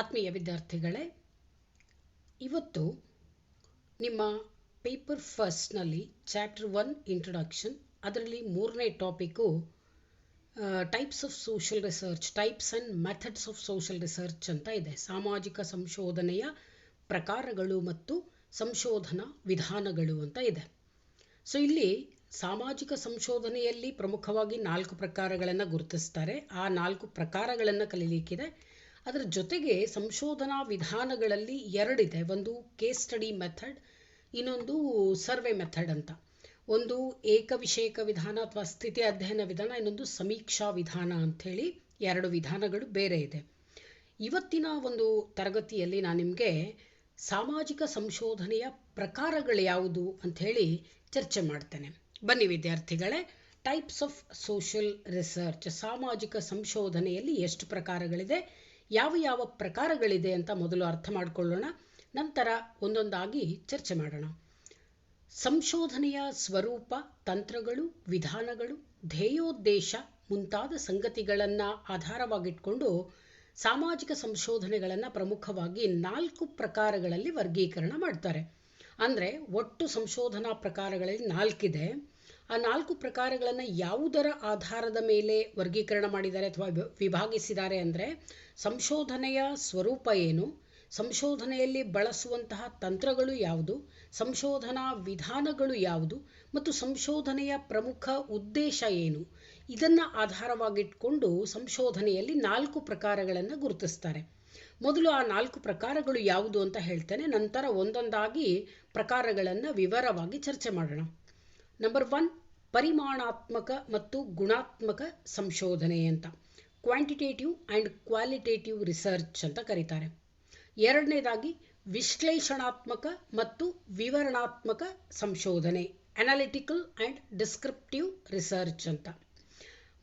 ಆತ್ಮೀಯ ವಿದ್ಯಾರ್ಥಿಗಳೇ, ಇವತ್ತು ನಿಮ್ಮ ಪೇಪರ್ ಫಸ್ಟ್ನಲ್ಲಿ ಚಾಪ್ಟರ್ ಒನ್ ಇಂಟ್ರೊಡಕ್ಷನ್ ಅದರಲ್ಲಿ ಮೂರನೇ topic types of social research types and methods of social research ಅಂತ ಇದೆ. ಸಾಮಾಜಿಕ ಸಂಶೋಧನೆಯ ಪ್ರಕಾರಗಳು ಮತ್ತು ಸಂಶೋಧನಾ ವಿಧಾನಗಳು ಅಂತ ಇದೆ. ಸೊ ಇಲ್ಲಿ ಸಾಮಾಜಿಕ ಸಂಶೋಧನೆಯಲ್ಲಿ ಪ್ರಮುಖವಾಗಿ ನಾಲ್ಕು ಪ್ರಕಾರಗಳನ್ನು ಗುರುತಿಸ್ತಾರೆ. ಆ ನಾಲ್ಕು ಪ್ರಕಾರಗಳನ್ನು ಕಲೀಲಿಕ್ಕಿದೆ. ಅದರ ಜೊತೆಗೆ ಸಂಶೋಧನಾ ವಿಧಾನಗಳಲ್ಲಿ ಎರಡಿದೆ. ಒಂದು ಕೇಸ್ ಸ್ಟಡಿ ಮೆಥಡ್ ಇನ್ನೊಂದು ಸರ್ವೆ ಮೆಥಡ್ ಅಂತ. ಒಂದು ಏಕವಿಷಯಕ ವಿಧಾನ ಅಥವಾ ಸ್ಥಿತಿ ಅಧ್ಯಯನ ವಿಧಾನ, ಇನ್ನೊಂದು ಸಮೀಕ್ಷಾ ವಿಧಾನ ಅಂಥೇಳಿ ಎರಡು ವಿಧಾನಗಳು ಬೇರೆ ಇದೆ. ಇವತ್ತಿನ ಒಂದು ತರಗತಿಯಲ್ಲಿ ನಾನು ನಿಮಗೆ ಸಾಮಾಜಿಕ ಸಂಶೋಧನೆಯ ಪ್ರಕಾರಗಳು ಯಾವುದು ಅಂಥೇಳಿ ಚರ್ಚೆ ಮಾಡ್ತೇನೆ. ಬನ್ನಿ ವಿದ್ಯಾರ್ಥಿಗಳೇ ಟೈಪ್ಸ್ ಆಫ್ ಸೋಷಿಯಲ್ ರಿಸರ್ಚ್ ಸಾಮಾಜಿಕ ಸಂಶೋಧನೆಯಲ್ಲಿ ಎಷ್ಟು ಪ್ರಕಾರಗಳಿದೆ? ಯಾವ ಯಾವ ಪ್ರಕಾರಗಳಿದೆ ಅಂತ ಮೊದಲು ಅರ್ಥ ಮಾಡಿಕೊಳ್ಳೋಣ, ನಂತರ ಒಂದೊಂದಾಗಿ ಚರ್ಚೆ ಮಾಡೋಣ. ಸಂಶೋಧನೆಯ ಸ್ವರೂಪ, ತಂತ್ರಗಳು, ವಿಧಾನಗಳು, ಧ್ಯೇಯೋದ್ದೇಶ ಮುಂತಾದ ಸಂಗತಿಗಳನ್ನು ಆಧಾರವಾಗಿಟ್ಕೊಂಡು ಸಾಮಾಜಿಕ ಸಂಶೋಧನೆಗಳನ್ನು ಪ್ರಮುಖವಾಗಿ ನಾಲ್ಕು ಪ್ರಕಾರಗಳಲ್ಲಿ ವರ್ಗೀಕರಣ ಮಾಡ್ತಾರೆ. ಅಂದರೆ ಒಟ್ಟು ಸಂಶೋಧನಾ ಪ್ರಕಾರಗಳಲ್ಲಿ ನಾಲ್ಕಿದೆ. ಆ ನಾಲ್ಕು ಪ್ರಕಾರಗಳನ್ನು ಯಾವುದರ ಆಧಾರದ ಮೇಲೆ ವರ್ಗೀಕರಣ ಮಾಡಿದ್ದಾರೆ ಅಥವಾ ವಿಭಾಗಿಸಿದ್ದಾರೆ ಅಂದರೆ ಸಂಶೋಧನೆಯ ಸ್ವರೂಪ ಏನು, ಸಂಶೋಧನೆಯಲ್ಲಿ ಬಳಸುವಂತಹ ತಂತ್ರಗಳು ಯಾವುದು, ಸಂಶೋಧನಾ ವಿಧಾನಗಳು ಯಾವುದು ಮತ್ತು ಸಂಶೋಧನೆಯ ಪ್ರಮುಖ ಉದ್ದೇಶ ಏನು, ಇದನ್ನು ಆಧಾರವಾಗಿಟ್ಕೊಂಡು ಸಂಶೋಧನೆಯಲ್ಲಿ ನಾಲ್ಕು ಪ್ರಕಾರಗಳನ್ನು ಗುರುತಿಸ್ತಾರೆ. ಮೊದಲು ಆ ನಾಲ್ಕು ಪ್ರಕಾರಗಳು ಯಾವುದು ಅಂತ ಹೇಳ್ತೇನೆ, ನಂತರ ಒಂದೊಂದಾಗಿ ಪ್ರಕಾರಗಳನ್ನು ವಿವರವಾಗಿ ಚರ್ಚೆ ಮಾಡೋಣ. ನಂಬರ್ ಒನ್ ಪರಿಮಾಣಾತ್ಮಕ ಮತ್ತು ಗುಣಾತ್ಮಕ ಸಂಶೋಧನೆ ಅಂತ ಕ್ವಾಂಟಿಟೇಟಿವ್ ಆ್ಯಂಡ್ ಕ್ವಾಲಿಟೇಟಿವ್ ರಿಸರ್ಚ್ ಅಂತ ಕರೀತಾರೆ ಎರಡನೇದಾಗಿ ವಿಶ್ಲೇಷಣಾತ್ಮಕ ಮತ್ತು ವಿವರಣಾತ್ಮಕ ಸಂಶೋಧನೆ ಅನಾಲಿಟಿಕಲ್ ಆ್ಯಂಡ್ ಡಿಸ್ಕ್ರಿಪ್ಟಿವ್ ರಿಸರ್ಚ್ ಅಂತ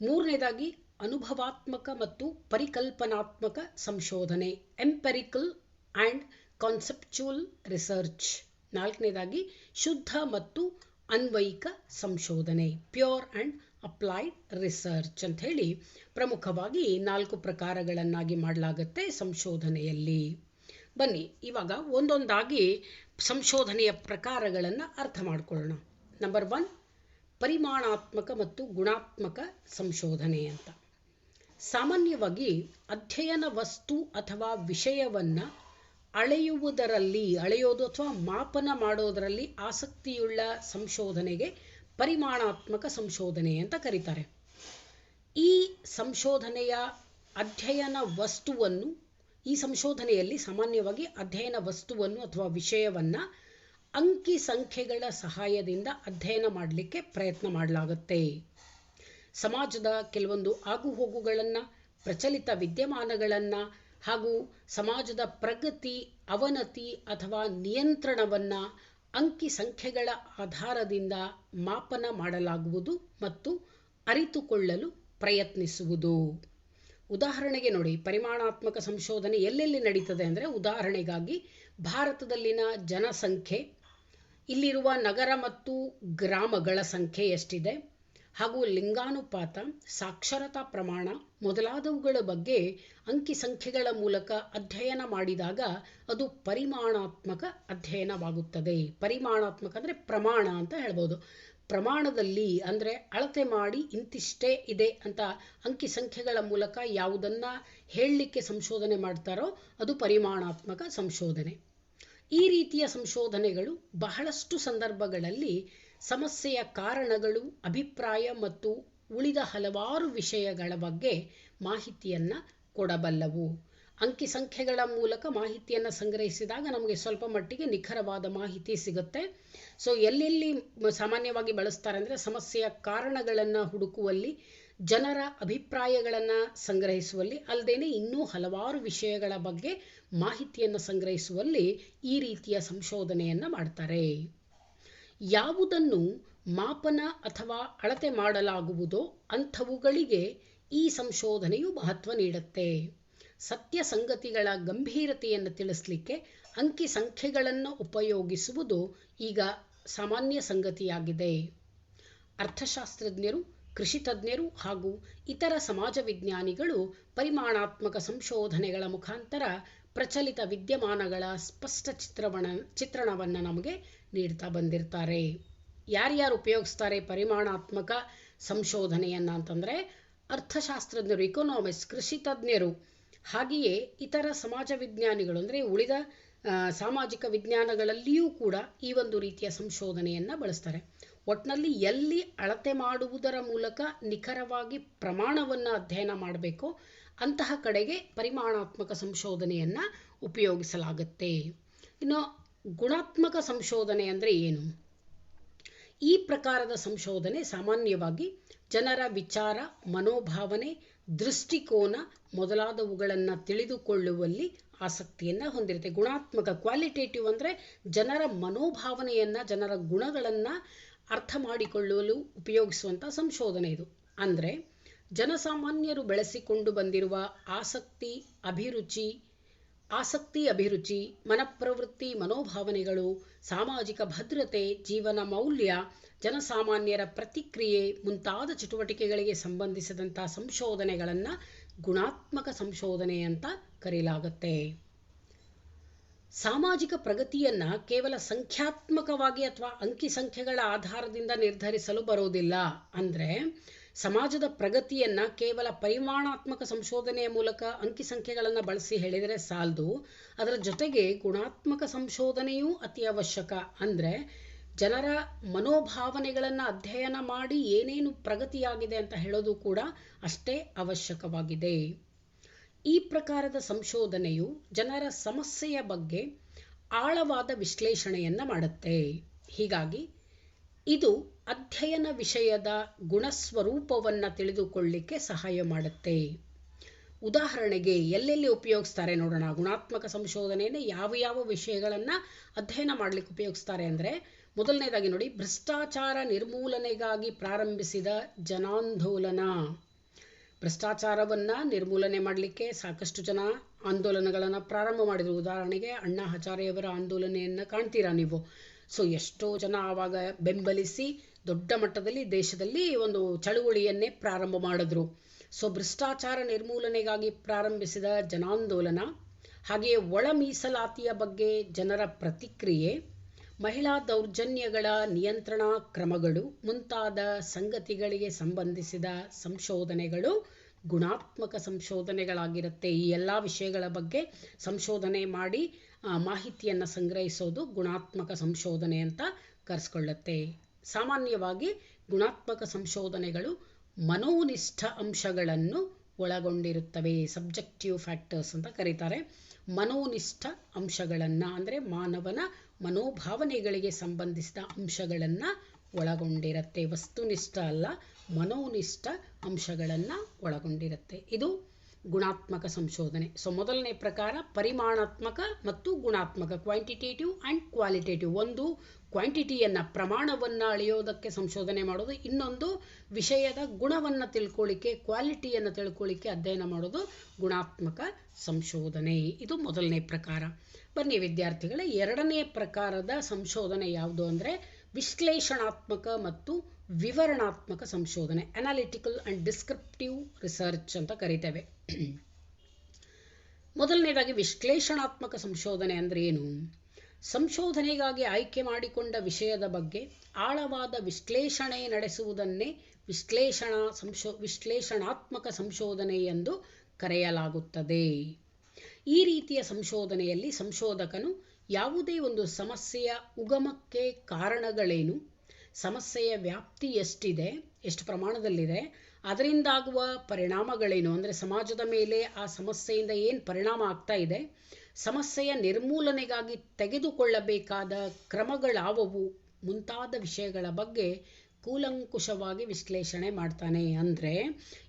ಮೂರನೇದಾಗಿ ಅನುಭವಾತ್ಮಕ ಮತ್ತು ಪರಿಕಲ್ಪನಾತ್ಮಕ ಸಂಶೋಧನೆ ಎಂಪೆರಿಕಲ್ ಆ್ಯಂಡ್ ಕಾನ್ಸೆಪ್ಚುವಲ್ ರಿಸರ್ಚ್ ನಾಲ್ಕನೇದಾಗಿ ಶುದ್ಧ ಮತ್ತು ಅನ್ವಯಿಕ ಸಂಶೋಧನೆ, ಪ್ಯೂರ್ ಆ್ಯಂಡ್ ಅಪ್ಲೈಡ್ ರಿಸರ್ಚ್ ಅಂತ ಹೇಳಿ ಪ್ರಮುಖವಾಗಿ ನಾಲ್ಕು ಪ್ರಕಾರಗಳನ್ನಾಗಿ ಮಾಡಲಾಗುತ್ತೆ ಸಂಶೋಧನೆಯಲ್ಲಿ. ಬನ್ನಿ, ಇವಾಗ ಒಂದೊಂದಾಗಿ ಸಂಶೋಧನೆಯ ಪ್ರಕಾರಗಳನ್ನು ಅರ್ಥ ಮಾಡಿಕೊಳ್ಳೋಣ. ನಂಬರ್ ಒನ್ ಪರಿಮಾಣಾತ್ಮಕ ಮತ್ತು ಗುಣಾತ್ಮಕ ಸಂಶೋಧನೆ ಅಂತ. ಸಾಮಾನ್ಯವಾಗಿ ಅಧ್ಯಯನ ವಸ್ತು ಅಥವಾ ವಿಷಯವನ್ನು ಅಳೆಯುವುದರಲ್ಲಿ, ಅಳೆಯೋದು ಅಥವಾ ಮಾಪನ ಮಾಡೋದರಲ್ಲಿ ಆಸಕ್ತಿಯುಳ್ಳ ಸಂಶೋಧನೆಗೆ ಪರಿಮಾಣಾತ್ಮಕ ಸಂಶೋಧನೆ ಅಂತ ಕರೀತಾರೆ. ಈ ಸಂಶೋಧನೆಯ ಅಧ್ಯಯನ ವಸ್ತುವನ್ನು, ಈ ಸಂಶೋಧನೆಯಲ್ಲಿ ಸಾಮಾನ್ಯವಾಗಿ ಅಧ್ಯಯನ ವಸ್ತುವನ್ನು ಅಥವಾ ವಿಷಯವನ್ನು ಅಂಕಿ ಸಂಖ್ಯೆಗಳ ಸಹಾಯದಿಂದ ಅಧ್ಯಯನ ಮಾಡಲಿಕ್ಕೆ ಪ್ರಯತ್ನ ಮಾಡಲಾಗುತ್ತೆ. ಸಮಾಜದ ಕೆಲವೊಂದು ಆಗುಹೋಗುಗಳನ್ನು, ಪ್ರಚಲಿತ ವಿದ್ಯಮಾನಗಳನ್ನು ಹಾಗೂ ಸಮಾಜದ ಪ್ರಗತಿ, ಅವನತಿ ಅಥವಾ ನಿಯಂತ್ರಣವನ್ನು ಅಂಕಿ ಸಂಖ್ಯೆಗಳ ಆಧಾರದಿಂದ ಮಾಪನ ಮಾಡಲಾಗುವುದು ಮತ್ತು ಅರಿತುಕೊಳ್ಳಲು ಪ್ರಯತ್ನಿಸುವುದು. ಉದಾಹರಣೆಗೆ ನೋಡಿ, ಪರಿಮಾಣಾತ್ಮಕ ಸಂಶೋಧನೆ ಎಲ್ಲೆಲ್ಲಿ ನಡೀತದೆ ಅಂದರೆ ಉದಾಹರಣೆಗಾಗಿ ಭಾರತದಲ್ಲಿನ ಜನಸಂಖ್ಯೆ, ಇಲ್ಲಿರುವ ನಗರ ಮತ್ತು ಗ್ರಾಮಗಳ ಸಂಖ್ಯೆ ಎಷ್ಟಿದೆ? ಹಾಗೂ ಲಿಂಗಾನುಪಾತ, ಸಾಕ್ಷರತಾ ಪ್ರಮಾಣ ಮೊದಲಾದವುಗಳ ಬಗ್ಗೆ ಅಂಕಿ ಸಂಖ್ಯೆಗಳ ಮೂಲಕ ಅಧ್ಯಯನ ಮಾಡಿದಾಗ ಅದು ಪರಿಮಾಣಾತ್ಮಕ ಅಧ್ಯಯನವಾಗುತ್ತದೆ. ಪರಿಮಾಣಾತ್ಮಕ ಅಂದರೆ ಪ್ರಮಾಣ ಅಂತ ಹೇಳ್ಬೋದು. ಪ್ರಮಾಣದಲ್ಲಿ ಅಂದರೆ ಅಳತೆ ಮಾಡಿ ಇಂತಿಷ್ಟೇ ಇದೆ ಅಂತ ಅಂಕಿ ಸಂಖ್ಯೆಗಳ ಮೂಲಕ ಯಾವುದನ್ನು ಹೇಳಲಿಕ್ಕೆ ಸಂಶೋಧನೆ ಮಾಡ್ತಾರೋ ಅದು ಪರಿಮಾಣಾತ್ಮಕ ಸಂಶೋಧನೆ. ಈ ರೀತಿಯ ಸಂಶೋಧನೆಗಳು ಬಹಳಷ್ಟು ಸಂದರ್ಭಗಳಲ್ಲಿ ಸಮಸ್ಯೆಯ ಕಾರಣಗಳು, ಅಭಿಪ್ರಾಯ ಮತ್ತು ಉಳಿದ ಹಲವಾರು ವಿಷಯಗಳ ಬಗ್ಗೆ ಮಾಹಿತಿಯನ್ನು ಕೊಡಬಲ್ಲವು. ಅಂಕಿ ಸಂಖ್ಯೆಗಳ ಮೂಲಕ ಮಾಹಿತಿಯನ್ನು ಸಂಗ್ರಹಿಸಿದಾಗ ನಮಗೆ ಸ್ವಲ್ಪ ಮಟ್ಟಿಗೆ ನಿಖರವಾದ ಮಾಹಿತಿ ಸಿಗುತ್ತೆ. ಸೊ ಎಲ್ಲೆಲ್ಲಿ ಸಾಮಾನ್ಯವಾಗಿ ಬಳಸ್ತಾರೆ ಅಂದರೆ ಸಮಸ್ಯೆಯ ಕಾರಣಗಳನ್ನು ಹುಡುಕುವಲ್ಲಿ, ಜನರ ಅಭಿಪ್ರಾಯಗಳನ್ನು ಸಂಗ್ರಹಿಸುವಲ್ಲಿ ಅಲ್ಲದೇ ಇನ್ನೂ ಹಲವಾರು ವಿಷಯಗಳ ಬಗ್ಗೆ ಮಾಹಿತಿಯನ್ನು ಸಂಗ್ರಹಿಸುವಲ್ಲಿ ಈ ರೀತಿಯ ಸಂಶೋಧನೆಯನ್ನು ಮಾಡ್ತಾರೆ. ಯಾವುದನ್ನು ಮಾಪನ ಅಥವಾ ಅಳತೆ ಮಾಡಲಾಗುವುದೋ ಅಂಥವುಗಳಿಗೆ ಈ ಸಂಶೋಧನೆಯು ಮಹತ್ವ ನೀಡುತ್ತೆ. ಸತ್ಯ ಸಂಗತಿಗಳ ಗಂಭೀರತೆಯನ್ನು ತಿಳಿಸಲಿಕ್ಕೆ ಅಂಕಿ ಸಂಖ್ಯೆಗಳನ್ನು ಉಪಯೋಗಿಸುವುದು ಈಗ ಸಾಮಾನ್ಯ ಸಂಗತಿಯಾಗಿದೆ. ಅರ್ಥಶಾಸ್ತ್ರಜ್ಞರು, ಕೃಷಿ ತಜ್ಞರು ಹಾಗೂ ಇತರ ಸಮಾಜ ವಿಜ್ಞಾನಿಗಳು ಪರಿಮಾಣಾತ್ಮಕ ಸಂಶೋಧನೆಗಳ ಮುಖಾಂತರ ಪ್ರಚಲಿತ ವಿದ್ಯಮಾನಗಳ ಸ್ಪಷ್ಟ ಚಿತ್ರವಣ ಚಿತ್ರಣವನ್ನು ನಮಗೆ ನೀಡ್ತಾ ಬಂದಿರ್ತಾರೆ. ಯಾರ್ಯಾರು ಉಪಯೋಗಿಸ್ತಾರೆ ಪರಿಮಾಣಾತ್ಮಕ ಸಂಶೋಧನೆಯನ್ನು ಅಂತಂದರೆ ಅರ್ಥಶಾಸ್ತ್ರಜ್ಞರು ಇಕೊನಾಮಿಕ್ಸ್ ಕೃಷಿ ತಜ್ಞರು, ಹಾಗೆಯೇ ಇತರ ಸಮಾಜ ವಿಜ್ಞಾನಿಗಳು ಅಂದರೆ ಉಳಿದ ಸಾಮಾಜಿಕ ವಿಜ್ಞಾನಗಳಲ್ಲಿಯೂ ಕೂಡ ಈ ಒಂದು ರೀತಿಯ ಸಂಶೋಧನೆಯನ್ನು ಬಳಸ್ತಾರೆ. ಒಟ್ಟಿನಲ್ಲಿ ಎಲ್ಲಿ ಅಳತೆ ಮಾಡುವುದರ ಮೂಲಕ ನಿಖರವಾಗಿ ಪ್ರಮಾಣವನ್ನು ಅಧ್ಯಯನ ಮಾಡಬೇಕು ಅಂತಹ ಕಡೆಗೆ ಪರಿಮಾಣಾತ್ಮಕ ಸಂಶೋಧನೆಯನ್ನು ಉಪಯೋಗಿಸಲಾಗುತ್ತೆ. ಇನ್ನು ಗುಣಾತ್ಮಕ ಸಂಶೋಧನೆ ಅಂದರೆ ಏನು? ಈ ಪ್ರಕಾರದ ಸಂಶೋಧನೆ ಸಾಮಾನ್ಯವಾಗಿ ಜನರ ವಿಚಾರ, ಮನೋಭಾವನೆ, ದೃಷ್ಟಿಕೋನ ಮೊದಲಾದವುಗಳನ್ನು ತಿಳಿದುಕೊಳ್ಳುವಲ್ಲಿ ಆಸಕ್ತಿಯನ್ನು ಹೊಂದಿರುತ್ತೆ. ಗುಣಾತ್ಮಕ ಕ್ವಾಲಿಟೇಟಿವ್ ಅಂದರೆ ಜನರ ಮನೋಭಾವನೆಯನ್ನು, ಜನರ ಗುಣಗಳನ್ನು ಅರ್ಥ ಮಾಡಿಕೊಳ್ಳಲು ಉಪಯೋಗಿಸುವಂಥ ಸಂಶೋಧನೆ ಇದು. ಅಂದರೆ ಜನಸಾಮಾನ್ಯರು ಬೆಳೆಸಿಕೊಂಡು ಬಂದಿರುವ ಆಸಕ್ತಿ, ಅಭಿರುಚಿ ಆಸಕ್ತಿ, ಅಭಿರುಚಿ, ಮನಪ್ರವೃತ್ತಿ, ಮನೋಭಾವನೆಗಳು, ಸಾಮಾಜಿಕ ಭದ್ರತೆ, ಜೀವನ ಮೌಲ್ಯ, ಜನಸಾಮಾನ್ಯರ ಪ್ರತಿಕ್ರಿಯೆ ಮುಂತಾದ ಚಟುವಟಿಕೆಗಳಿಗೆ ಸಂಬಂಧಿಸಿದಂಥ ಸಂಶೋಧನೆಗಳನ್ನು ಗುಣಾತ್ಮಕ ಸಂಶೋಧನೆ ಅಂತ ಕರೆಯಲಾಗುತ್ತೆ ಸಾಮಾಜಿಕ ಪ್ರಗತಿಯನ್ನು ಕೇವಲ ಸಂಖ್ಯಾತ್ಮಕವಾಗಿ ಅಥವಾ ಅಂಕಿ ಸಂಖ್ಯೆಗಳ ಆಧಾರದಿಂದ ನಿರ್ಧರಿಸಲು ಬರೋದಿಲ್ಲ. ಅಂದರೆ ಸಮಾಜದ ಪ್ರಗತಿಯನ್ನು ಕೇವಲ ಪರಿಮಾಣಾತ್ಮಕ ಸಂಶೋಧನೆಯ ಮೂಲಕ ಅಂಕಿ ಸಂಖ್ಯೆಗಳನ್ನು ಬಳಸಿ ಹೇಳಿದರೆ ಸಾಲದು. ಅದರ ಜೊತೆಗೆ ಗುಣಾತ್ಮಕ ಸಂಶೋಧನೆಯೂ ಅತಿ ಅವಶ್ಯಕ. ಅಂದರೆ ಜನರ ಮನೋಭಾವನೆಗಳನ್ನು ಅಧ್ಯಯನ ಮಾಡಿ ಏನೇನು ಪ್ರಗತಿಯಾಗಿದೆ ಅಂತ ಹೇಳೋದು ಕೂಡ ಅಷ್ಟೇ ಅವಶ್ಯಕವಾಗಿದೆ. ಈ ಪ್ರಕಾರದ ಸಂಶೋಧನೆಯು ಜನರ ಸಮಸ್ಯೆಯ ಬಗ್ಗೆ ಆಳವಾದ ವಿಶ್ಲೇಷಣೆಯನ್ನು ಮಾಡುತ್ತೆ. ಹೀಗಾಗಿ ಇದು ಅಧ್ಯಯನ ವಿಷಯದ ಗುಣಸ್ವರೂಪವನ್ನು ತಿಳಿದುಕೊಳ್ಳಿಕ್ಕೆ ಸಹಾಯ ಮಾಡುತ್ತೆ. ಉದಾಹರಣೆಗೆ, ಎಲ್ಲೆಲ್ಲಿ ಉಪಯೋಗಿಸ್ತಾರೆ ನೋಡೋಣ. ಗುಣಾತ್ಮಕ ಸಂಶೋಧನೆಯನ್ನು ಯಾವ ಯಾವ ವಿಷಯಗಳನ್ನು ಅಧ್ಯಯನ ಮಾಡಲಿಕ್ಕೆ ಉಪಯೋಗಿಸ್ತಾರೆ ಅಂದರೆ, ಮೊದಲನೇದಾಗಿ ನೋಡಿ, ಭ್ರಷ್ಟಾಚಾರ ನಿರ್ಮೂಲನೆಗಾಗಿ ಪ್ರಾರಂಭಿಸಿದ ಜನಾಂದೋಲನ. ಭ್ರಷ್ಟಾಚಾರವನ್ನು ನಿರ್ಮೂಲನೆ ಮಾಡಲಿಕ್ಕೆ ಸಾಕಷ್ಟು ಜನ ಆಂದೋಲನಗಳನ್ನು ಪ್ರಾರಂಭ ಮಾಡಿದರು. ಉದಾಹರಣೆಗೆ, ಅಣ್ಣಾ ಹಜಾರೆಯವರ ಆಂದೋಲನೆಯನ್ನು ಕಾಣ್ತೀರಾ ನೀವು? ಸೊ, ಎಷ್ಟೋ ಜನ ಆವಾಗ ಬೆಂಬಲಿಸಿ ದೊಡ್ಡ ಮಟ್ಟದಲ್ಲಿ ದೇಶದಲ್ಲಿ ಒಂದು ಚಳುವಳಿಯನ್ನೇ ಪ್ರಾರಂಭ ಮಾಡಿದ್ರು. ಸೊ, ಭ್ರಷ್ಟಾಚಾರ ನಿರ್ಮೂಲನೆಗಾಗಿ ಪ್ರಾರಂಭಿಸಿದ ಜನಾಂದೋಲನ, ಹಾಗೆಯೇ ಒಳ ಮೀಸಲಾತಿಯ ಬಗ್ಗೆ ಜನರ ಪ್ರತಿಕ್ರಿಯೆ, ಮಹಿಳಾ ದೌರ್ಜನ್ಯಗಳ ನಿಯಂತ್ರಣ ಕ್ರಮಗಳು ಮುಂತಾದ ಸಂಗತಿಗಳಿಗೆ ಸಂಬಂಧಿಸಿದ ಸಂಶೋಧನೆಗಳು ಗುಣಾತ್ಮಕ ಸಂಶೋಧನೆಗಳಾಗಿರುತ್ತೆ. ಈ ಎಲ್ಲ ವಿಷಯಗಳ ಬಗ್ಗೆ ಸಂಶೋಧನೆ ಮಾಡಿ ಮಾಹಿತಿಯನ್ನು ಸಂಗ್ರಹಿಸೋದು ಗುಣಾತ್ಮಕ ಸಂಶೋಧನೆ ಅಂತ ಕರೆಸ್ಕೊಳ್ಳುತ್ತೆ. ಸಾಮಾನ್ಯವಾಗಿ ಗುಣಾತ್ಮಕ ಸಂಶೋಧನೆಗಳು ಮನೋನಿಷ್ಠ ಅಂಶಗಳನ್ನು ಒಳಗೊಂಡಿರುತ್ತವೆ ಸಬ್ಜೆಕ್ಟಿವ್ ಫ್ಯಾಕ್ಟರ್ಸ್ ಅಂತ ಕರೀತಾರೆ. ಮನೋನಿಷ್ಠ ಅಂಶಗಳನ್ನು ಅಂದರೆ ಮಾನವನ ಮನೋಭಾವನೆಗಳಿಗೆ ಸಂಬಂಧಿಸಿದ ಅಂಶಗಳನ್ನು ಒಳಗೊಂಡಿರುತ್ತೆ. ವಸ್ತುನಿಷ್ಠ ಅಲ್ಲ, ಮನೋನಿಷ್ಠ ಅಂಶಗಳನ್ನು ಒಳಗೊಂಡಿರುತ್ತೆ. ಇದು ಗುಣಾತ್ಮಕ ಸಂಶೋಧನೆ. ಸೊ ಮೊದಲನೇ ಪ್ರಕಾರ ಪರಿಮಾಣಾತ್ಮಕ ಮತ್ತು ಗುಣಾತ್ಮಕ ಕ್ವಾಂಟಿಟೇಟಿವ್ ಆ್ಯಂಡ್ ಕ್ವಾಲಿಟೇಟಿವ್ ಒಂದು ಕ್ವಾಂಟಿಟಿಯನ್ನು ಪ್ರಮಾಣವನ್ನು ಅಳೆಯೋದಕ್ಕೆ ಸಂಶೋಧನೆ ಮಾಡೋದು. ಇನ್ನೊಂದು ವಿಷಯದ ಗುಣವನ್ನು ತಿಳ್ಕೊಳ್ಳಿಕ್ಕೆ ಕ್ವಾಲಿಟಿಯನ್ನು ತಿಳ್ಕೊಳ್ಳಿಕ್ಕೆ ಅಧ್ಯಯನ ಮಾಡೋದು ಗುಣಾತ್ಮಕ ಸಂಶೋಧನೆ. ಇದು ಮೊದಲನೇ ಪ್ರಕಾರ. ಬನ್ನಿ ವಿದ್ಯಾರ್ಥಿಗಳೇ, ಎರಡನೇ ಪ್ರಕಾರದ ಸಂಶೋಧನೆ ಯಾವುದು ಅಂದರೆ ವಿಶ್ಲೇಷಣಾತ್ಮಕ ಮತ್ತು ವಿವರಣಾತ್ಮಕ ಸಂಶೋಧನೆ ಅನಾಲಿಟಿಕಲ್ ಆ್ಯಂಡ್ ಡಿಸ್ಕ್ರಿಪ್ಟಿವ್ ರಿಸರ್ಚ್ ಅಂತ ಕರಿತೇವೆ. ಮೊದಲನೇದಾಗಿ ವಿಶ್ಲೇಷಣಾತ್ಮಕ ಸಂಶೋಧನೆ ಅಂದರೆ ಏನು? ಸಂಶೋಧನೆಗಾಗಿ ಆಯ್ಕೆ ಮಾಡಿಕೊಂಡ ವಿಷಯದ ಬಗ್ಗೆ ಆಳವಾದ ವಿಶ್ಲೇಷಣೆ ನಡೆಸುವುದನ್ನೇ ವಿಶ್ಲೇಷಣಾ ಸಂಶೋ, ವಿಶ್ಲೇಷಣಾತ್ಮಕ ಸಂಶೋಧನೆ ಎಂದು ಕರೆಯಲಾಗುತ್ತದೆ. ಈ ರೀತಿಯ ಸಂಶೋಧನೆಯಲ್ಲಿ ಸಂಶೋಧಕನು ಯಾವುದೇ ಒಂದು ಸಮಸ್ಯೆಯ ಉಗಮಕ್ಕೆ ಕಾರಣಗಳೇನು, ಸಮಸ್ಯೆಯ ವ್ಯಾಪ್ತಿ ಎಷ್ಟಿದೆ, ಎಷ್ಟು ಪ್ರಮಾಣದಲ್ಲಿದೆ, ಅದರಿಂದಾಗುವ ಪರಿಣಾಮಗಳೇನು, ಅಂದರೆ ಸಮಾಜದ ಮೇಲೆ ಆ ಸಮಸ್ಯೆಯಿಂದ ಏನು ಪರಿಣಾಮ ಆಗ್ತಾ ಇದೆ ಸಮಸ್ಯೆಯ ನಿರ್ಮೂಲನೆಗಾಗಿ ತೆಗೆದುಕೊಳ್ಳಬೇಕಾದ ಕ್ರಮಗಳಾವವು ಮುಂತಾದ ವಿಷಯಗಳ ಬಗ್ಗೆ ಕೂಲಂಕುಷವಾಗಿ ವಿಶ್ಲೇಷಣೆ ಮಾಡ್ತಾನೆ ಅಂದರೆ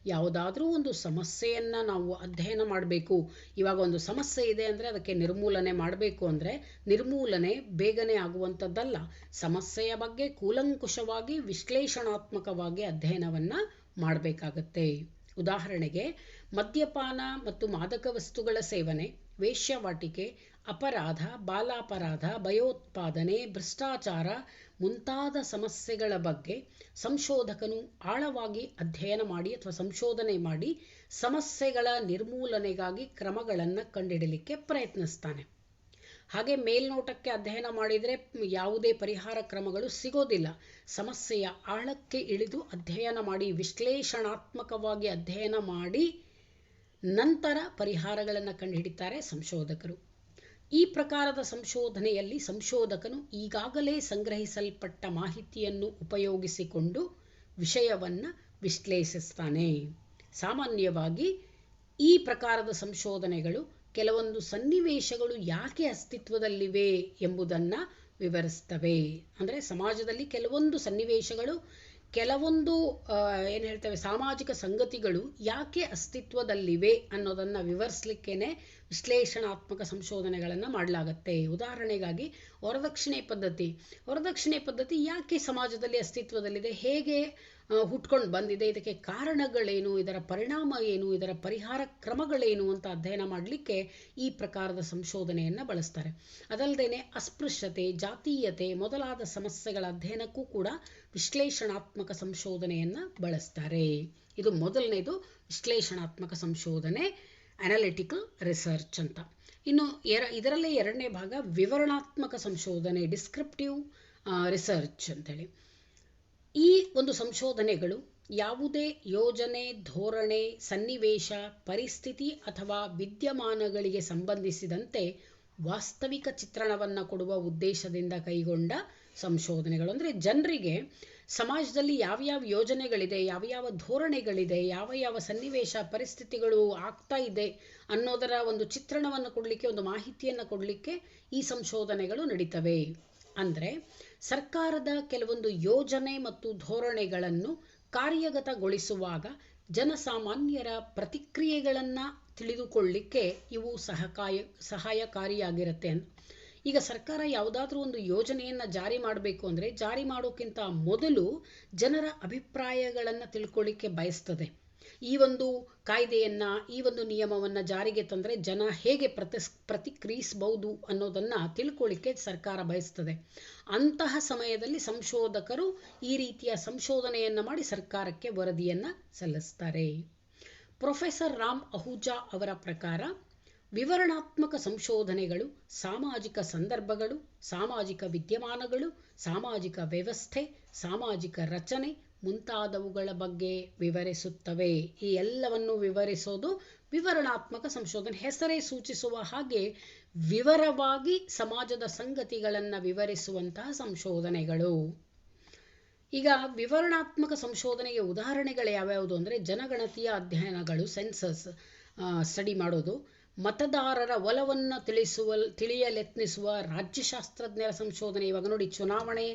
ಯಾವುದಾದ್ರೂ ಒಂದು ಸಮಸ್ಯೆಯನ್ನು ನಾವು ಅಧ್ಯಯನ ಮಾಡಬೇಕು. ಇವಾಗ ಒಂದು ಸಮಸ್ಯೆ ಇದೆ ಅಂದರೆ ಅದಕ್ಕೆ ನಿರ್ಮೂಲನೆ ಮಾಡಬೇಕು ಅಂದರೆ ನಿರ್ಮೂಲನೆ ಬೇಗನೆ ಆಗುವಂಥದ್ದಲ್ಲ. ಸಮಸ್ಯೆಯ ಬಗ್ಗೆ ಕೂಲಂಕುಷವಾಗಿ ವಿಶ್ಲೇಷಣಾತ್ಮಕವಾಗಿ ಅಧ್ಯಯನವನ್ನು ಮಾಡಬೇಕಾಗತ್ತೆ. ಉದಾಹರಣೆಗೆ ಮದ್ಯಪಾನ ಮತ್ತು ಮಾದಕ ವಸ್ತುಗಳ ಸೇವನೆ. ವೇಶ್ಯವಾಟಿಕೆ, ಅಪರಾಧ, ಬಾಲಾಪರಾಧ, ಭಯೋತ್ಪಾದನೆ, ಭ್ರಷ್ಟಾಚಾರ ಮುಂತಾದ ಸಮಸ್ಯೆಗಳ ಬಗ್ಗೆ ಸಂಶೋಧಕನು ಆಳವಾಗಿ ಅಧ್ಯಯನ ಮಾಡಿ ಅಥವಾ ಸಂಶೋಧನೆ ಮಾಡಿ ಸಮಸ್ಯೆಗಳ ನಿರ್ಮೂಲನೆಗಾಗಿ ಕ್ರಮಗಳನ್ನು ಕಂಡುಹಿಡಲಿಕ್ಕೆ ಪ್ರಯತ್ನಿಸ್ತಾನೆ. ಹಾಗೆ ಮೇಲ್ನೋಟಕ್ಕೆ ಅಧ್ಯಯನ ಮಾಡಿದರೆ ಯಾವುದೇ ಪರಿಹಾರ ಕ್ರಮಗಳು ಸಿಗೋದಿಲ್ಲ. ಸಮಸ್ಯೆಯ ಆಳಕ್ಕೆ ಇಳಿದು ಅಧ್ಯಯನ ಮಾಡಿ, ವಿಶ್ಲೇಷಣಾತ್ಮಕವಾಗಿ ಅಧ್ಯಯನ ಮಾಡಿ ನಂತರ ಪರಿಹಾರಗಳನ್ನು ಕಂಡುಹಿಡಿತಾರೆ ಸಂಶೋಧಕರು. ಈ ಪ್ರಕಾರದ ಸಂಶೋಧನೆಯಲ್ಲಿ ಸಂಶೋಧಕನು ಈಗಾಗಲೇ ಸಂಗ್ರಹಿಸಲ್ಪಟ್ಟ ಮಾಹಿತಿಯನ್ನು ಉಪಯೋಗಿಸಿಕೊಂಡು ವಿಷಯವನ್ನು ವಿಶ್ಲೇಷಿಸ್ತಾನೆ. ಸಾಮಾನ್ಯವಾಗಿ ಈ ಪ್ರಕಾರದ ಸಂಶೋಧನೆಗಳು ಕೆಲವೊಂದು ಸನ್ನಿವೇಶಗಳು ಯಾಕೆ ಅಸ್ತಿತ್ವದಲ್ಲಿವೆ ಎಂಬುದನ್ನು ವಿವರಿಸ್ತವೆ. ಅಂದರೆ ಸಮಾಜದಲ್ಲಿ ಕೆಲವೊಂದು ಸನ್ನಿವೇಶಗಳು ಕೆಲವೊಂದು ಏನು ಹೇಳ್ತೇವೆ, ಸಾಮಾಜಿಕ ಸಂಗತಿಗಳು ಯಾಕೆ ಅಸ್ತಿತ್ವದಲ್ಲಿವೆ ಅನ್ನೋದನ್ನು ವಿವರಿಸಲಿಕ್ಕೇನೆ ವಿಶ್ಲೇಷಣಾತ್ಮಕ ಸಂಶೋಧನೆಗಳನ್ನು ಮಾಡಲಾಗತ್ತೆ. ಉದಾಹರಣೆಗಾಗಿ ವರದಕ್ಷಿಣೆ ಪದ್ಧತಿ. ವರದಕ್ಷಿಣೆ ಪದ್ಧತಿ ಯಾಕೆ ಸಮಾಜದಲ್ಲಿ ಅಸ್ತಿತ್ವದಲ್ಲಿದೆ? ಹೇಗೆ ಹುಟ್ಕೊಂಡು ಬಂದಿದೆ. ಇದಕ್ಕೆ ಕಾರಣಗಳೇನು? ಇದರ ಪರಿಣಾಮ ಏನು? ಇದರ ಪರಿಹಾರ ಕ್ರಮಗಳೇನು ಅಂತ ಅಧ್ಯಯನ ಮಾಡಲಿಕ್ಕೆ ಈ ಪ್ರಕಾರದ ಸಂಶೋಧನೆಯನ್ನು ಬಳಸ್ತಾರೆ. ಅದಲ್ಲದೆ ಅಸ್ಪೃಶ್ಯತೆ, ಜಾತೀಯತೆ ಮೊದಲಾದ ಸಮಸ್ಯೆಗಳ ಅಧ್ಯಯನಕ್ಕೂ ಕೂಡ ವಿಶ್ಲೇಷಣಾತ್ಮಕ ಸಂಶೋಧನೆಯನ್ನು ಬಳಸ್ತಾರೆ. ಇದು ಮೊದಲನೇದು ವಿಶ್ಲೇಷಣಾತ್ಮಕ ಸಂಶೋಧನೆ ಅನಾಲಿಟಿಕಲ್ ರಿಸರ್ಚ್ ಅಂತ. ಇನ್ನು ಎರ, ಇದರಲ್ಲೇ ಎರಡನೇ ಭಾಗ ವಿವರಣಾತ್ಮಕ ಸಂಶೋಧನೆ ಡಿಸ್ಕ್ರಿಪ್ಟಿವ್ ರಿಸರ್ಚ್ ಅಂತೇಳಿ. ಈ ಒಂದು ಸಂಶೋಧನೆಗಳು ಯಾವುದೇ ಯೋಜನೆ, ಧೋರಣೆ, ಸನ್ನಿವೇಶ, ಪರಿಸ್ಥಿತಿ ಅಥವಾ ವಿದ್ಯಮಾನಗಳಿಗೆ ಸಂಬಂಧಿಸಿದಂತೆ ವಾಸ್ತವಿಕ ಚಿತ್ರಣವನ್ನು ಕೊಡುವ ಉದ್ದೇಶದಿಂದ ಕೈಗೊಂಡ ಸಂಶೋಧನೆಗಳು. ಅಂದರೆ ಜನರಿಗೆ ಸಮಾಜದಲ್ಲಿ ಯಾವ ಯಾವ ಯೋಜನೆಗಳಿದೆ, ಯಾವ್ಯಾವ ಯಾವ ಧೋರಣೆಗಳಿದೆ, ಯಾವ ಯಾವ ಸನ್ನಿವೇಶ, ಪರಿಸ್ಥಿತಿಗಳು ಆಗ್ತಾ ಇದೆ ಅನ್ನೋದರ ಒಂದು ಚಿತ್ರಣವನ್ನು ಕೊಡಲಿಕ್ಕೆ, ಒಂದು ಮಾಹಿತಿಯನ್ನು ಕೊಡಲಿಕ್ಕೆ ಈ ಸಂಶೋಧನೆಗಳು ನಡೀತವೆ. ಅಂದರೆ ಸರ್ಕಾರದ ಕೆಲವೊಂದು ಯೋಜನೆ ಮತ್ತು ಧೋರಣೆಗಳನ್ನು ಕಾರ್ಯಗತಗೊಳಿಸುವಾಗ ಜನಸಾಮಾನ್ಯರ ಪ್ರತಿಕ್ರಿಯೆಗಳನ್ನು ತಿಳಿದುಕೊಳ್ಳಿಕ್ಕೆ ಇವು ಸಹಕಾಯ, ಸಹಾಯಕಾರಿಯಾಗಿರುತ್ತೆ ಈಗ ಸರ್ಕಾರ ಯಾವುದಾದ್ರೂ ಒಂದು ಯೋಜನೆಯನ್ನು ಜಾರಿ ಮಾಡಬೇಕು ಅಂದರೆ ಜಾರಿ ಮಾಡೋಕ್ಕಿಂತ ಮೊದಲು ಜನರ ಅಭಿಪ್ರಾಯಗಳನ್ನು ತಿಳ್ಕೊಳ್ಳಿಕ್ಕೆ ಬಯಸ್ತದೆ. ಈ ಒಂದು ಕಾಯ್ದೆಯನ್ನ, ಈ ಒಂದು ನಿಯಮವನ್ನ ಜಾರಿಗೆ ತಂದರೆ ಜನ ಹೇಗೆ ಪ್ರತಿ ಪ್ರತಿಕ್ರಿಯಿಸಬಹುದು ಅನ್ನೋದನ್ನ ತಿಳ್ಕೊಳ್ಳಿಕ್ಕೆ ಸರ್ಕಾರ ಬಯಸ್ತದೆ. ಅಂತಹ ಸಮಯದಲ್ಲಿ ಸಂಶೋಧಕರು ಈ ರೀತಿಯ ಸಂಶೋಧನೆಯನ್ನ ಮಾಡಿ ಸರ್ಕಾರಕ್ಕೆ ವರದಿಯನ್ನ ಸಲ್ಲಿಸ್ತಾರೆ. ಪ್ರೊಫೆಸರ್ ರಾಮ್ ಅಹುಜಾ ಅವರ ಪ್ರಕಾರ, ವಿವರಣಾತ್ಮಕ ಸಂಶೋಧನೆಗಳು, ಸಾಮಾಜಿಕ ಸಂದರ್ಭಗಳು, ಸಾಮಾಜಿಕ ವಿದ್ಯಮಾನಗಳು, ಸಾಮಾಜಿಕ ವ್ಯವಸ್ಥೆ, ಸಾಮಾಜಿಕ ರಚನೆ ಮುಂತಾದವುಗಳ ಬಗ್ಗೆ ವಿವರಿಸುತ್ತವೆ. ಈ ಎಲ್ಲವನ್ನು ವಿವರಿಸೋದು ವಿವರಣಾತ್ಮಕ ಸಂಶೋಧನೆ ಹೆಸರೇ ಸೂಚಿಸುವ ಹಾಗೆ ವಿವರವಾಗಿ ಸಮಾಜದ ಸಂಗತಿಗಳನ್ನು ವಿವರಿಸುವಂತಹ ಸಂಶೋಧನೆಗಳು. ಈಗ ವಿವರಣಾತ್ಮಕ ಸಂಶೋಧನೆಗೆ ಉದಾಹರಣೆಗಳು ಯಾವ್ಯಾವುದು ಅಂದರೆ ಜನಗಣತಿಯ ಅಧ್ಯಯನಗಳು, ಸೆನ್ಸಸ್ ಸ್ಟಡಿ ಮಾಡೋದು. ಮತದಾರರ ಒಲವನ್ನು ತಿಳಿಸುವ ತಿಳಿಯಲೆತ್ನಿಸುವ ರಾಜ್ಯಶಾಸ್ತ್ರಜ್ಞರ ಸಂಶೋಧನೆ. ಇವಾಗ ನೋಡಿ ಚುನಾವಣೆ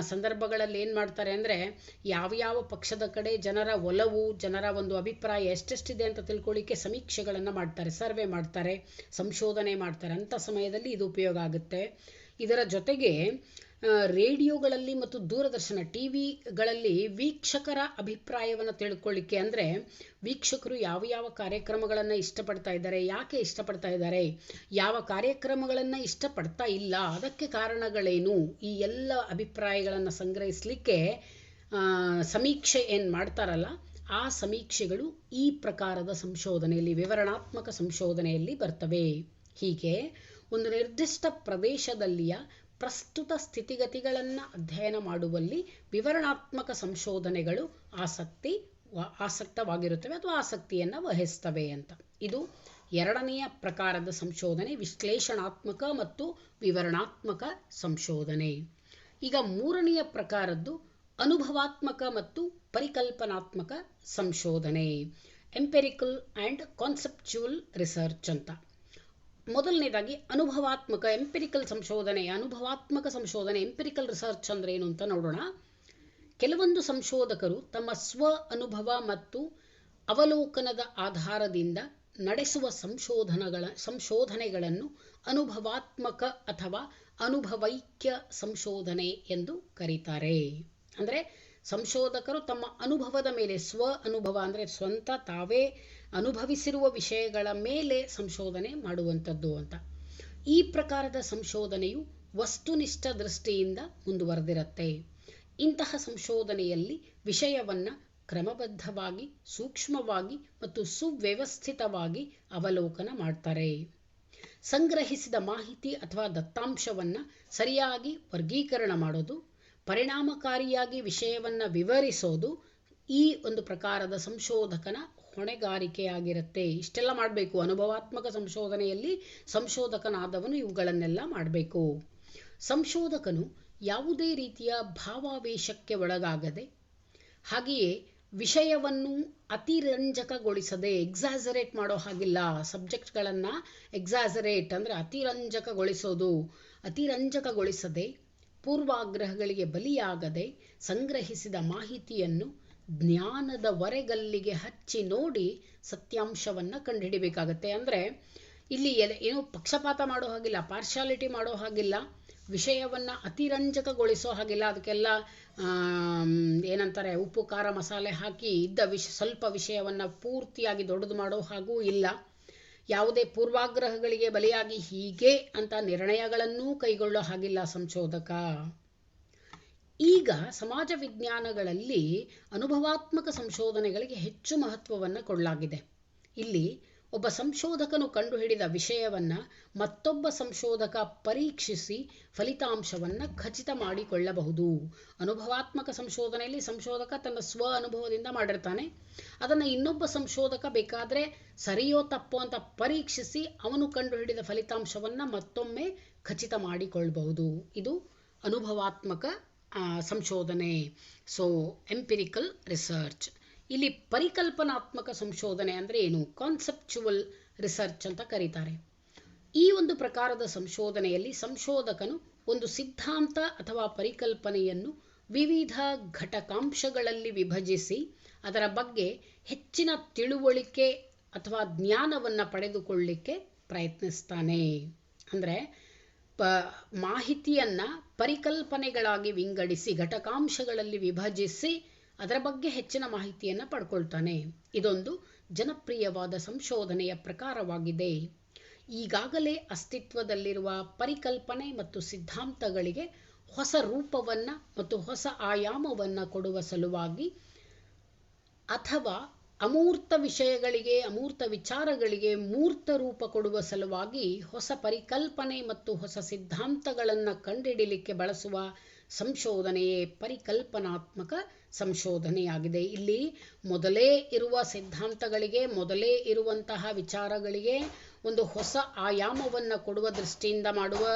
ಸಂದರ್ಭಗಳಲ್ಲಿ ಏನು ಮಾಡ್ತಾರೆ ಅಂದರೆ ಯಾವ ಯಾವ ಪಕ್ಷದ ಕಡೆ ಜನರ ಒಲವು, ಜನರ ಒಂದು ಅಭಿಪ್ರಾಯ ಎಷ್ಟೆಷ್ಟಿದೆ ಅಂತ ತಿಳ್ಕೊಳ್ಳಿಕ್ಕೆ ಸಮೀಕ್ಷೆಗಳನ್ನು ಮಾಡ್ತಾರೆ, ಸರ್ವೆ ಮಾಡ್ತಾರೆ, ಸಂಶೋಧನೆ ಮಾಡ್ತಾರೆ. ಅಂಥ ಸಮಯದಲ್ಲಿ ಇದು ಉಪಯೋಗ ಆಗುತ್ತೆ. ಇದರ ಜೊತೆಗೆ ರೇಡಿಯೋಗಳಲ್ಲಿ ಮತ್ತು ದೂರದರ್ಶನ ಟಿ ವಿಗಳಲ್ಲಿ ವೀಕ್ಷಕರ ಅಭಿಪ್ರಾಯವನ್ನು ತಿಳ್ಕೊಳ್ಳಿಕ್ಕೆ ಅಂದರೆ ವೀಕ್ಷಕರು ಯಾವ ಯಾವ ಕಾರ್ಯಕ್ರಮಗಳನ್ನು ಇಷ್ಟಪಡ್ತಾ ಇದ್ದಾರೆ, ಯಾಕೆ ಇಷ್ಟಪಡ್ತಾ ಇದ್ದಾರೆ, ಯಾವ ಕಾರ್ಯಕ್ರಮಗಳನ್ನು ಇಷ್ಟಪಡ್ತಾ ಇಲ್ಲ, ಅದಕ್ಕೆ ಕಾರಣಗಳೇನು, ಈ ಎಲ್ಲ ಅಭಿಪ್ರಾಯಗಳನ್ನು ಸಂಗ್ರಹಿಸಲಿಕ್ಕೆ ಸಮೀಕ್ಷೆ ಏನು ಮಾಡ್ತಾರಲ್ಲ, ಆ ಸಮೀಕ್ಷೆಗಳು ಈ ಪ್ರಕಾರದ ಸಂಶೋಧನೆಯಲ್ಲಿ, ವಿವರಣಾತ್ಮಕ ಸಂಶೋಧನೆಯಲ್ಲಿ ಬರ್ತವೆ. ಹೀಗೆ ಒಂದು ನಿರ್ದಿಷ್ಟ ಪ್ರದೇಶದಲ್ಲಿಯ ಪ್ರಸ್ತುತ ಸ್ಥಿತಿಗತಿಗಳನ್ನು ಅಧ್ಯಯನ ಮಾಡುವಲ್ಲಿ ವಿವರಣಾತ್ಮಕ ಸಂಶೋಧನೆಗಳು ಆಸಕ್ತಿ ಆಸಕ್ತವಾಗಿರುತ್ತವೆ ಅಥವಾ ಆಸಕ್ತಿಯನ್ನು ವಹಿಸ್ತವೆ ಅಂತ. ಇದು ಎರಡನೆಯ ಪ್ರಕಾರದ ಸಂಶೋಧನೆ, ವಿಶ್ಲೇಷಣಾತ್ಮಕ ಮತ್ತು ವಿವರಣಾತ್ಮಕ ಸಂಶೋಧನೆ. ಈಗ ಮೂರನೆಯ ಪ್ರಕಾರದ್ದು ಅನುಭವಾತ್ಮಕ ಮತ್ತು ಪರಿಕಲ್ಪನಾತ್ಮಕ ಸಂಶೋಧನೆ. ಎಂಪೆರಿಕಲ್ ಆ್ಯಂಡ್ ಕಾನ್ಸೆಪ್ಚುವಲ್ ರಿಸರ್ಚ್ ಅಂತ. ಮೊದಲನೇದಾಗಿ ಅನುಭವಾತ್ಮಕ ಎಂಪಿರಿಕಲ್ ಸಂಶೋಧನೆ, ಅನುಭವಾತ್ಮಕ ಸಂಶೋಧನೆ ಎಂಪಿರಿಕಲ್ ರಿಸರ್ಚ್ ಅಂದ್ರೆ ಏನು ಅಂತ ನೋಡೋಣ. ಕೆಲವೊಂದು ಸಂಶೋಧಕರು ತಮ್ಮ ಸ್ವ ಅನುಭವ ಮತ್ತು ಅವಲೋಕನದ ಆಧಾರದಿಂದ ನಡೆಸುವ ಸಂಶೋಧನಗಳ, ಸಂಶೋಧನೆಗಳನ್ನು ಅನುಭವಾತ್ಮಕ ಅಥವಾ ಅನುಭವೈಕ್ಯ ಸಂಶೋಧನೆ ಎಂದು ಕರೀತಾರೆ. ಅಂದರೆ ಸಂಶೋಧಕರು ತಮ್ಮ ಅನುಭವದ ಮೇಲೆ ಸ್ವ ಅನುಭವ ಅಂದರೆ ಸ್ವಂತ ತಾವೇ ಅನುಭವಿಸಿರುವ ವಿಷಯಗಳ ಮೇಲೆ ಸಂಶೋಧನೆ ಮಾಡುವಂಥದ್ದು ಅಂತ. ಈ ಪ್ರಕಾರದ ಸಂಶೋಧನೆಯು ವಸ್ತುನಿಷ್ಠ ದೃಷ್ಟಿಯಿಂದ ಮುಂದುವರೆದಿರುತ್ತೆ. ಇಂತಹ ಸಂಶೋಧನೆಯಲ್ಲಿ ವಿಷಯವನ್ನು ಕ್ರಮಬದ್ಧವಾಗಿ, ಸೂಕ್ಷ್ಮವಾಗಿ ಮತ್ತು ಸುವ್ಯವಸ್ಥಿತವಾಗಿ ಅವಲೋಕನ ಮಾಡ್ತಾರೆ. ಸಂಗ್ರಹಿಸಿದ ಮಾಹಿತಿ ಅಥವಾ ದತ್ತಾಂಶವನ್ನು ಸರಿಯಾಗಿ ವರ್ಗೀಕರಣ ಮಾಡೋದು, ಪರಿಣಾಮಕಾರಿಯಾಗಿ ವಿಷಯವನ್ನು ವಿವರಿಸೋದು ಈ ಒಂದು ಪ್ರಕಾರದ ಸಂಶೋಧಕನ ಹೊಣೆಗಾರಿಕೆಯಾಗಿರುತ್ತೆ. ಇಷ್ಟೆಲ್ಲ ಮಾಡಬೇಕು. ಅನುಭವಾತ್ಮಕ ಸಂಶೋಧನೆಯಲ್ಲಿ ಸಂಶೋಧಕನಾದವನು ಇವುಗಳನ್ನೆಲ್ಲ ಮಾಡಬೇಕು. ಸಂಶೋಧಕನು ಯಾವುದೇ ರೀತಿಯ ಭಾವಾವೇಶಕ್ಕೆ ಒಳಗಾಗದೆ, ಹಾಗೆಯೇ ವಿಷಯವನ್ನು ಅತಿರಂಜಕಗೊಳಿಸದೆ ಎಕ್ಸಾಜರೇಟ್ ಮಾಡೋ ಹಾಗಿಲ್ಲ. ಸಬ್ಜೆಕ್ಟ್ಗಳನ್ನು ಎಕ್ಸಾಜರೇಟ್ ಅಂದರೆ ಅತಿರಂಜಕಗೊಳಿಸೋದು. ಅತಿರಂಜಕಗೊಳಿಸದೆ ಪೂರ್ವಾಗ್ರಹಗಳಿಗೆ ಬಲಿಯಾಗದೆ ಸಂಗ್ರಹಿಸಿದ ಮಾಹಿತಿಯನ್ನು ಜ್ಞಾನದ ವರೆಗಲ್ಲಿಗೆ ಹಚ್ಚಿ ನೋಡಿ ಸತ್ಯಾಂಶವನ್ನು ಕಂಡುಹಿಡಿಬೇಕಾಗತ್ತೆ. ಅಂದರೆ ಇಲ್ಲಿ ಏನು ಪಕ್ಷಪಾತ ಮಾಡೋ ಹಾಗಿಲ್ಲ ಪಾರ್ಶಾಲಿಟಿ ಮಾಡೋ ಹಾಗಿಲ್ಲ, ವಿಷಯವನ್ನು ಅತಿರಂಜಕಗೊಳಿಸೋ ಹಾಗಿಲ್ಲ, ಅದಕ್ಕೆಲ್ಲ ಏನಂತಾರೆ, ಉಪ್ಪು, ಖಾರ, ಮಸಾಲೆ ಹಾಕಿ ಇದ್ದ ವಿಷ, ಸ್ವಲ್ಪ ವಿಷಯವನ್ನು ಪೂರ್ತಿಯಾಗಿ ದೊಡ್ಡದು ಮಾಡೋ ಹಾಗೂ ಇಲ್ಲ. ಯಾವುದೇ ಪೂರ್ವಾಗ್ರಹಗಳಿಗೆ ಬಲಿಯಾಗಿ ಹೀಗೆ ಅಂತ ನಿರ್ಣಯಗಳನ್ನೂ ಕೈಗೊಳ್ಳೋ ಹಾಗಿಲ್ಲ ಸಂಶೋಧಕ. ಈಗ ಸಮಾಜ ವಿಜ್ಞಾನಗಳಲ್ಲಿ ಅನುಭವಾತ್ಮಕ ಸಂಶೋಧನೆಗಳಿಗೆ ಹೆಚ್ಚು ಮಹತ್ವವನ್ನು ಕೊಡಲಾಗಿದೆ. ಇಲ್ಲಿ ಒಬ್ಬ ಸಂಶೋಧಕನು ಕಂಡುಹಿಡಿದ ವಿಷಯವನ್ನು ಮತ್ತೊಬ್ಬ ಸಂಶೋಧಕ ಪರೀಕ್ಷಿಸಿ ಫಲಿತಾಂಶವನ್ನು ಖಚಿತ ಮಾಡಿಕೊಳ್ಳಬಹುದು. ಅನುಭವಾತ್ಮಕ ಸಂಶೋಧನೆಯಲ್ಲಿ ಸಂಶೋಧಕ ತನ್ನ ಸ್ವ ಅನುಭವದಿಂದ ಮಾಡಿರ್ತಾನೆ. ಅದನ್ನು ಇನ್ನೊಬ್ಬ ಸಂಶೋಧಕ ಬೇಕಾದರೆ ಸರಿಯೋ ತಪ್ಪೋ ಅಂತ ಪರೀಕ್ಷಿಸಿ ಅವನು ಕಂಡುಹಿಡಿದ ಫಲಿತಾಂಶವನ್ನು ಮತ್ತೊಮ್ಮೆ ಖಚಿತ ಮಾಡಿಕೊಳ್ಳಬಹುದು ಇದು ಅನುಭವಾತ್ಮಕ ಸಂಶೋಧನೆ. ಸೊ ಎಂಪಿರಿಕಲ್ ರಿಸರ್ಚ್ ಇಲ್ಲಿ ಪರಿಕಲ್ಪನಾತ್ಮಕ ಸಂಶೋಧನೆ ಅಂದರೆ ಏನು? ಕಾನ್ಸೆಪ್ಚುವಲ್ ರಿಸರ್ಚ್ ಅಂತ ಕರೀತಾರೆ. ಈ ಒಂದು ಪ್ರಕಾರದ ಸಂಶೋಧನೆಯಲ್ಲಿ ಸಂಶೋಧಕನು ಒಂದು ಸಿದ್ಧಾಂತ ಅಥವಾ ಪರಿಕಲ್ಪನೆಯನ್ನು ವಿವಿಧ ಘಟಕಾಂಶಗಳಲ್ಲಿ ವಿಭಜಿಸಿ ಅದರ ಬಗ್ಗೆ ಹೆಚ್ಚಿನ ತಿಳುವಳಿಕೆ ಅಥವಾ ಜ್ಞಾನವನ್ನು ಪಡೆದುಕೊಳ್ಳಿಕ್ಕೆ ಪ್ರಯತ್ನಿಸ್ತಾನೆ. ಅಂದರೆ ಪ, ಮಾಹಿತಿಯನ್ನು ಪರಿಕಲ್ಪನೆಗಳಾಗಿ ವಿಂಗಡಿಸಿ ಘಟಕಾಂಶಗಳಲ್ಲಿ ವಿಭಜಿಸಿ ಅದರ ಬಗ್ಗೆ ಹೆಚ್ಚಿನ ಮಾಹಿತಿಯನ್ನು ಪಡ್ಕೊಳ್ತಾನೆ. ಇದೊಂದು ಜನಪ್ರಿಯವಾದ ಸಂಶೋಧನೆಯ ಪ್ರಕಾರವಾಗಿದೆ. ಈಗಾಗಲೇ ಅಸ್ತಿತ್ವದಲ್ಲಿರುವ ಪರಿಕಲ್ಪನೆ ಮತ್ತು ಸಿದ್ಧಾಂತಗಳಿಗೆ ಹೊಸ ರೂಪವನ್ನು ಮತ್ತು ಹೊಸ ಆಯಾಮವನ್ನು ಕೊಡುವ ಸಲುವಾಗಿ ಅಥವಾ ಅಮೂರ್ತ ವಿಷಯಗಳಿಗೆ, ಅಮೂರ್ತ ವಿಚಾರಗಳಿಗೆ ಮೂರ್ತ ರೂಪ ಕೊಡುವ ಸಲುವಾಗಿ ಹೊಸ ಪರಿಕಲ್ಪನೆ ಮತ್ತು ಹೊಸ ಸಿದ್ಧಾಂತಗಳನ್ನು ಕಂಡುಹಿಡಿಯಲಿಕ್ಕೆ ಬಳಸುವ ಸಂಶೋಧನೆಯೇ ಪರಿಕಲ್ಪನಾತ್ಮಕ ಸಂಶೋಧನೆಯಾಗಿದೆ. ಇಲ್ಲಿ ಮೊದಲೇ ಇರುವ ಸಿದ್ಧಾಂತಗಳಿಗೆ, ಮೊದಲೇ ಇರುವಂತಹ ವಿಚಾರಗಳಿಗೆ ಒಂದು ಹೊಸ ಆಯಾಮವನ್ನು ಕೊಡುವ ದೃಷ್ಟಿಯಿಂದ ಮಾಡುವ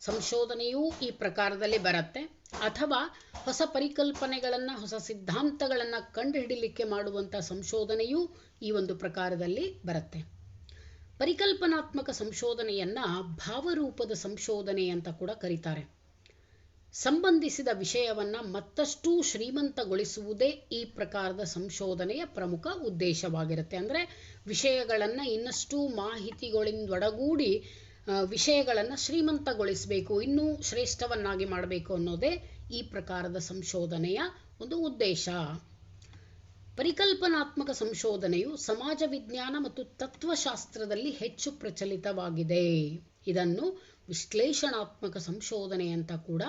ಸಂಶೋಧನೆಯೂ ಈ ಪ್ರಕಾರದಲ್ಲಿ ಬರುತ್ತೆ. ಅಥವಾ ಹೊಸ ಪರಿಕಲ್ಪನೆಗಳನ್ನು, ಹೊಸ ಸಿದ್ಧಾಂತಗಳನ್ನು ಕಂಡುಹಿಡಿಲಿಕ್ಕೆ ಮಾಡುವಂಥ ಸಂಶೋಧನೆಯೂ ಈ ಒಂದು ಪ್ರಕಾರದಲ್ಲಿ ಬರುತ್ತೆ. ಪರಿಕಲ್ಪನಾತ್ಮಕ ಸಂಶೋಧನೆಯನ್ನು ಭಾವರೂಪದ ಸಂಶೋಧನೆ ಅಂತ ಕೂಡ ಕರೀತಾರೆ. ಸಂಬಂಧಿಸಿದ ವಿಷಯವನ್ನು ಮತ್ತಷ್ಟು ಶ್ರೀಮಂತಗೊಳಿಸುವುದೇ ಈ ಪ್ರಕಾರದ ಸಂಶೋಧನೆಯ ಪ್ರಮುಖ ಉದ್ದೇಶವಾಗಿರುತ್ತೆ. ಅಂದರೆ ವಿಷಯಗಳನ್ನು ಇನ್ನಷ್ಟು ಮಾಹಿತಿಗಳಿಂದೊಡಗೂಡಿ ವಿಷಯಗಳನ್ನು ಶ್ರೀಮಂತಗೊಳಿಸಬೇಕು, ಇನ್ನೂ ಶ್ರೇಷ್ಠವನ್ನಾಗಿ ಮಾಡಬೇಕು ಅನ್ನೋದೇ ಈ ಪ್ರಕಾರದ ಸಂಶೋಧನೆಯ ಒಂದು ಉದ್ದೇಶ. ಪರಿಕಲ್ಪನಾತ್ಮಕ ಸಂಶೋಧನೆಯು ಸಮಾಜ ವಿಜ್ಞಾನ ಮತ್ತು ತತ್ವಶಾಸ್ತ್ರದಲ್ಲಿ ಹೆಚ್ಚು ಪ್ರಚಲಿತವಾಗಿದೆ. ಇದನ್ನು ವಿಶ್ಲೇಷಣಾತ್ಮಕ ಸಂಶೋಧನೆ ಅಂತ ಕೂಡ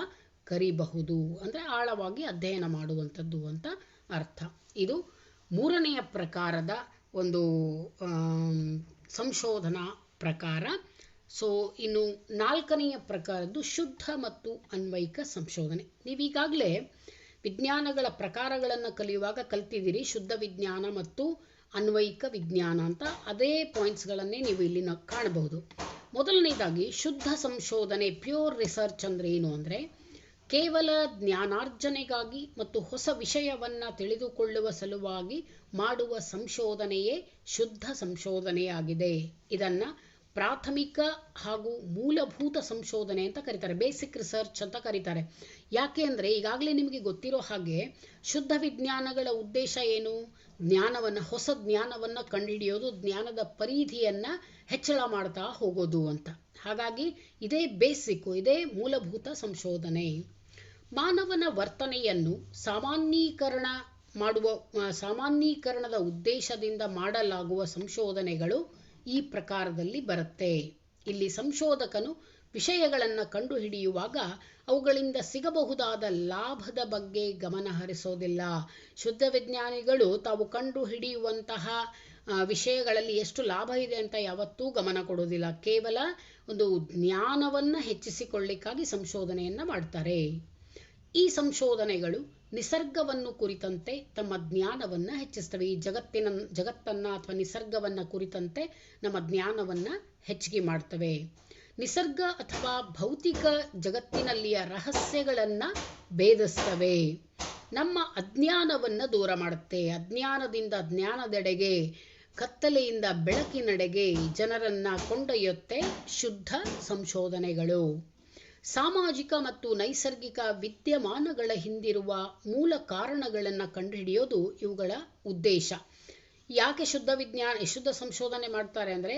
ಕರಿಬಹುದು. ಅಂದರೆ ಆಳವಾಗಿ ಅಧ್ಯಯನ ಮಾಡುವಂಥದ್ದು ಅಂತ ಅರ್ಥ. ಇದು ಮೂರನೆಯ ಪ್ರಕಾರದ ಒಂದು ಸಂಶೋಧನಾ ಪ್ರಕಾರ. ಸೊ ಇನ್ನು ನಾಲ್ಕನೆಯ ಪ್ರಕಾರದ್ದು ಶುದ್ಧ ಮತ್ತು ಅನ್ವಯಿಕ ಸಂಶೋಧನೆ. ನೀವೀಗಾಗಲೇ ವಿಜ್ಞಾನಗಳ ಪ್ರಕಾರಗಳನ್ನು ಕಲಿಯುವಾಗ ಕಲ್ತಿದ್ದೀರಿ. ಶುದ್ಧ ವಿಜ್ಞಾನ ಮತ್ತು ಅನ್ವಯಿಕ ವಿಜ್ಞಾನ ಅಂತ ಅದೇ ಪಾಯಿಂಟ್ಸ್ಗಳನ್ನೇ ನೀವು ಇಲ್ಲಿ ಕಾಣಬಹುದು. ಮೊದಲನೇದಾಗಿ ಶುದ್ಧ ಸಂಶೋಧನೆ, ಪ್ಯೂರ್ ರಿಸರ್ಚ್ ಅಂದರೆ ಏನು ಅಂದರೆ ಕೇವಲ ಜ್ಞಾನಾರ್ಜನೆಗಾಗಿ ಮತ್ತು ಹೊಸ ವಿಷಯವನ್ನು ತಿಳಿದುಕೊಳ್ಳುವ ಸಲುವಾಗಿ ಮಾಡುವ ಸಂಶೋಧನೆಯೇ ಶುದ್ಧ ಸಂಶೋಧನೆಯಾಗಿದೆ. ಇದನ್ನು ಪ್ರಾಥಮಿಕ ಹಾಗೂ ಮೂಲಭೂತ ಸಂಶೋಧನೆ ಅಂತ ಕರೀತಾರೆ. ಬೇಸಿಕ್ ರಿಸರ್ಚ್ ಅಂತ ಕರೀತಾರೆ. ಯಾಕೆ ಅಂದರೆ ಈಗಾಗಲೇ ನಿಮಗೆ ಗೊತ್ತಿರೋ ಹಾಗೆ ಶುದ್ಧ ವಿಜ್ಞಾನಗಳ ಉದ್ದೇಶ ಏನು? ಜ್ಞಾನವನ್ನು, ಹೊಸ ಜ್ಞಾನವನ್ನು ಕಂಡುಹಿಡಿಯೋದು, ಜ್ಞಾನದ ಪರಿಧಿಯನ್ನು ಹೆಚ್ಚಳ ಮಾಡ್ತಾ ಹೋಗೋದು ಅಂತ. ಹಾಗಾಗಿ ಇದೇ ಬೇಸಿಕ್ ಇದೇ ಮೂಲಭೂತ ಸಂಶೋಧನೆ. ಮಾನವನ ವರ್ತನೆಯನ್ನು ಸಾಮಾನ್ಯೀಕರಣ ಮಾಡುವ ಸಾಮಾನ್ಯೀಕರಣದ ಉದ್ದೇಶದಿಂದ ಮಾಡಲಾಗುವ ಸಂಶೋಧನೆಗಳು ಈ ಪ್ರಕಾರದಲ್ಲಿ ಬರುತ್ತೆ. ಇಲ್ಲಿ ಸಂಶೋಧಕನು ವಿಷಯಗಳನ್ನು ಕಂಡುಹಿಡಿಯುವಾಗ ಅವುಗಳಿಂದ ಸಿಗಬಹುದಾದ ಲಾಭದ ಬಗ್ಗೆ ಗಮನ ಹರಿಸೋದಿಲ್ಲ ಶುದ್ಧ ವಿಜ್ಞಾನಿಗಳು ತಾವು ಕಂಡು ಹಿಡಿಯುವಂತಹ ವಿಷಯಗಳಲ್ಲಿ ಎಷ್ಟು ಲಾಭ ಇದೆ ಅಂತ ಯಾವತ್ತೂ ಗಮನ ಕೊಡೋದಿಲ್ಲ ಕೇವಲ ಒಂದು ಜ್ಞಾನವನ್ನು ಹೆಚ್ಚಿಸಿಕೊಳ್ಳಿಕ್ಕಾಗಿ ಸಂಶೋಧನೆಯನ್ನು ಮಾಡ್ತಾರೆ. ಈ ಸಂಶೋಧನೆಗಳು ನಿಸರ್ಗವನ್ನು ಕುರಿತಂತೆ ತಮ್ಮ ಜ್ಞಾನವನ್ನು ಹೆಚ್ಚಿಸ್ತವೆ. ಈ ಜಗತ್ತಿನ, ಜಗತ್ತನ್ನು ಅಥವಾ ನಿಸರ್ಗವನ್ನು ಕುರಿತಂತೆ ನಮ್ಮ ಜ್ಞಾನವನ್ನು ಹೆಚ್ಚಿಗೆ ಮಾಡ್ತವೆ. ನಿಸರ್ಗ ಅಥವಾ ಭೌತಿಕ ಜಗತ್ತಿನಲ್ಲಿಯ ರಹಸ್ಯಗಳನ್ನು ಭೇದಿಸ್ತವೆ. ನಮ್ಮ ಅಜ್ಞಾನವನ್ನು ದೂರ ಮಾಡುತ್ತೆ. ಅಜ್ಞಾನದಿಂದ ಜ್ಞಾನದೆಡೆಗೆ ಕತ್ತಲೆಯಿಂದ ಬೆಳಕಿನಡೆಗೆ ಜನರನ್ನ ಕೊಂಡೊಯ್ಯುತ್ತೆ ಶುದ್ಧ ಸಂಶೋಧನೆಗಳು. ಸಾಮಾಜಿಕ ಮತ್ತು ನೈಸರ್ಗಿಕ ವಿದ್ಯಮಾನಗಳ ಹಿಂದಿರುವ ಮೂಲ ಕಾರಣಗಳನ್ನು ಕಂಡುಹಿಡಿಯೋದು ಇವುಗಳ ಉದ್ದೇಶ. ಯಾಕೆ ಶುದ್ಧ ವಿಜ್ಞಾನ, ಶುದ್ಧ ಸಂಶೋಧನೆ ಮಾಡ್ತಾರೆ ಅಂದರೆ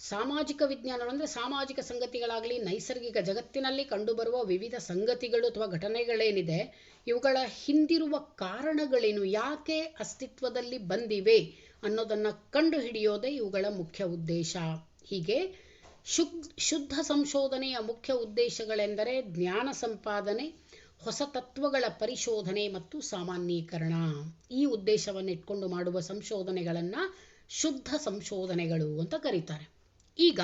ಸಾಮಾಜಿಕ ವಿಜ್ಞಾನಗಳು ಅಂದರೆ ಸಾಮಾಜಿಕ ಸಂಗತಿಗಳಾಗಲಿ, ನೈಸರ್ಗಿಕ ಜಗತ್ತಿನಲ್ಲಿ ಕಂಡುಬರುವ ವಿವಿಧ ಸಂಗತಿಗಳು ಅಥವಾ ಘಟನೆಗಳೇನಿದೆ, ಇವುಗಳ ಹಿಂದಿರುವ ಕಾರಣಗಳೇನು, ಯಾಕೆ ಅಸ್ತಿತ್ವದಲ್ಲಿ ಬಂದಿವೆ ಅನ್ನೋದನ್ನು ಕಂಡುಹಿಡಿಯೋದೇ ಇವುಗಳ ಮುಖ್ಯ ಉದ್ದೇಶ. ಹೀಗೆ ಶುದ್ಧ ಶುದ್ಧ ಸಂಶೋಧನೆಯ ಮುಖ್ಯ ಉದ್ದೇಶಗಳೆಂದರೆ ಜ್ಞಾನ ಸಂಪಾದನೆ, ಹೊಸ ತತ್ವಗಳ ಪರಿಶೋಧನೆ ಮತ್ತು ಸಾಮಾನ್ಯೀಕರಣ. ಈ ಉದ್ದೇಶವನ್ನು ಇಟ್ಕೊಂಡು ಮಾಡುವ ಸಂಶೋಧನೆಗಳನ್ನು ಶುದ್ಧ ಸಂಶೋಧನೆಗಳು ಅಂತ ಕರೀತಾರೆ. ಈಗ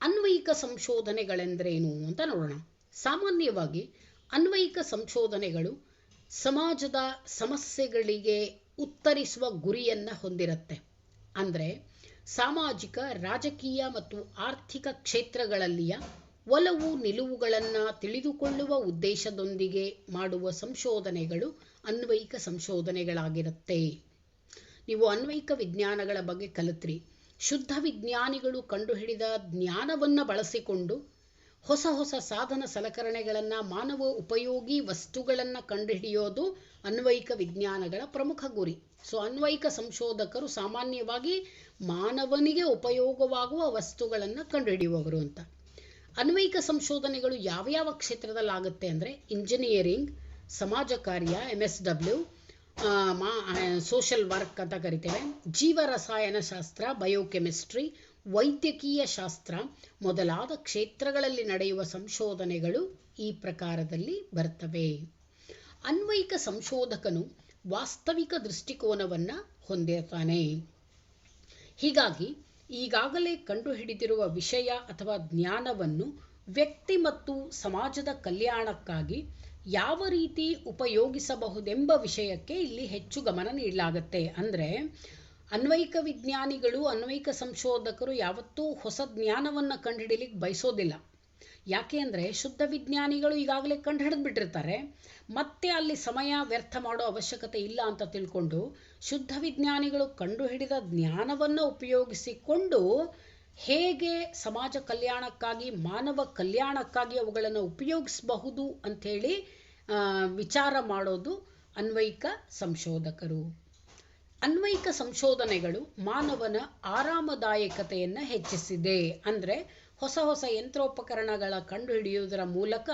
ಅನ್ವಯಿಕ ಸಂಶೋಧನೆಗಳೆಂದರೇನು ಅಂತ ನೋಡೋಣ. ಸಾಮಾನ್ಯವಾಗಿ ಅನ್ವಯಿಕ ಸಂಶೋಧನೆಗಳು ಸಮಾಜದ ಸಮಸ್ಯೆಗಳಿಗೆ ಉತ್ತರಿಸುವ ಗುರಿಯನ್ನು ಹೊಂದಿರುತ್ತೆ. ಅಂದರೆ ಸಾಮಾಜಿಕ, ರಾಜಕೀಯ ಮತ್ತು ಆರ್ಥಿಕ ಕ್ಷೇತ್ರಗಳಲ್ಲಿಯ ಒಲವು ನಿಲುವುಗಳನ್ನು ತಿಳಿದುಕೊಳ್ಳುವ ಉದ್ದೇಶದೊಂದಿಗೆ ಮಾಡುವ ಸಂಶೋಧನೆಗಳು ಅನ್ವಯಿಕ ಸಂಶೋಧನೆಗಳಾಗಿರುತ್ತೆ. ನೀವು ಅನ್ವಯಿಕ ವಿಜ್ಞಾನಗಳ ಬಗ್ಗೆ ಕಲಿತ್ರಿ. ಶುದ್ಧ ವಿಜ್ಞಾನಿಗಳು ಕಂಡುಹಿಡಿದ ಜ್ಞಾನವನ್ನು ಬಳಸಿಕೊಂಡು ಹೊಸ ಹೊಸ ಸಾಧನ ಸಲಕರಣೆಗಳನ್ನು, ಮಾನವ ಉಪಯೋಗಿ ವಸ್ತುಗಳನ್ನು ಕಂಡುಹಿಡಿಯೋದು ಅನ್ವಯಿಕ ವಿಜ್ಞಾನಗಳ ಪ್ರಮುಖ ಗುರಿ. ಸೊ ಅನ್ವಯಿಕ ಸಂಶೋಧಕರು ಸಾಮಾನ್ಯವಾಗಿ ಮಾನವನಿಗೆ ಉಪಯೋಗವಾಗುವ ವಸ್ತುಗಳನ್ನು ಕಂಡುಹಿಡಿಯುವವರು ಅಂತ. ಅನ್ವಯಿಕ ಸಂಶೋಧನೆಗಳು ಯಾವ ಯಾವ ಕ್ಷೇತ್ರದಲ್ಲಾಗುತ್ತೆ ಅಂದರೆ, ಇಂಜಿನಿಯರಿಂಗ್, ಸಮಾಜ ಕಾರ್ಯ ಎಂ ಎಸ್ ಡಬ್ಲ್ಯೂ ಮಾ ಸೋಷಲ್ ವರ್ಕ್ ಅಂತ ಕರಿತೇವೆ ಜೀವ ರಸಾಯನಶಾಸ್ತ್ರ ಬಯೋಕೆಮಿಸ್ಟ್ರಿ ವೈದ್ಯಕೀಯ ಶಾಸ್ತ್ರ ಮೊದಲಾದ ಕ್ಷೇತ್ರಗಳಲ್ಲಿ ನಡೆಯುವ ಸಂಶೋಧನೆಗಳು ಈ ಪ್ರಕಾರದಲ್ಲಿ ಬರ್ತವೆ. ಅನ್ವಯಿಕ ಸಂಶೋಧಕನು ವಾಸ್ತವಿಕ ದೃಷ್ಟಿಕೋನವನ್ನು ಹೊಂದಿರ್ತಾನೆ. ಹೀಗಾಗಿ ಈಗಾಗಲೇ ಕಂಡುಹಿಡಿದಿರುವ ವಿಷಯ ಅಥವಾ ಜ್ಞಾನವನ್ನು ವ್ಯಕ್ತಿ ಮತ್ತು ಸಮಾಜದ ಕಲ್ಯಾಣಕ್ಕಾಗಿ ಯಾವ ರೀತಿ ಉಪಯೋಗಿಸಬಹುದೆಂಬ ವಿಷಯಕ್ಕೆ ಇಲ್ಲಿ ಹೆಚ್ಚು ಗಮನ ನೀಡಲಾಗತ್ತೆ. ಅಂದರೆ ಅನ್ವಯಿಕ ವಿಜ್ಞಾನಿಗಳು, ಅನ್ವಯಿಕ ಸಂಶೋಧಕರು ಯಾವತ್ತೂ ಹೊಸ ಜ್ಞಾನವನ್ನು ಕಂಡುಹಿಡಿಲಿಕ್ಕೆ ಬಯಸೋದಿಲ್ಲ. ಯಾಕೆ ಅಂದರೆ ಶುದ್ಧ ವಿಜ್ಞಾನಿಗಳು ಈಗಾಗಲೇ ಕಂಡುಹಿಡಿದು ಬಿಟ್ಟಿರ್ತಾರೆ ಮತ್ತೆ ಅಲ್ಲಿ ಸಮಯ ವ್ಯರ್ಥ ಮಾಡೋ ಅವಶ್ಯಕತೆ ಇಲ್ಲ ಅಂತ ತಿಳ್ಕೊಂಡು ಶುದ್ಧ ವಿಜ್ಞಾನಿಗಳು ಕಂಡುಹಿಡಿದ ಜ್ಞಾನವನ್ನು ಉಪಯೋಗಿಸಿಕೊಂಡು ಹೇಗೆ ಸಮಾಜ ಕಲ್ಯಾಣಕ್ಕಾಗಿ, ಮಾನವ ಕಲ್ಯಾಣಕ್ಕಾಗಿ ಅವುಗಳನ್ನು ಉಪಯೋಗಿಸಬಹುದು ಅಂಥೇಳಿ ವಿಚಾರ ಮಾಡೋದು ಅನ್ವಯಿಕ ಸಂಶೋಧಕರು. ಅನ್ವಯಿಕ ಸಂಶೋಧನೆಗಳು ಮಾನವನ ಆರಾಮದಾಯಕತೆಯನ್ನು ಹೆಚ್ಚಿಸಿದೆ. ಅಂದರೆ ಹೊಸ ಹೊಸ ಯಂತ್ರೋಪಕರಣಗಳ ಕಂಡುಹಿಡಿಯುವುದರ ಮೂಲಕ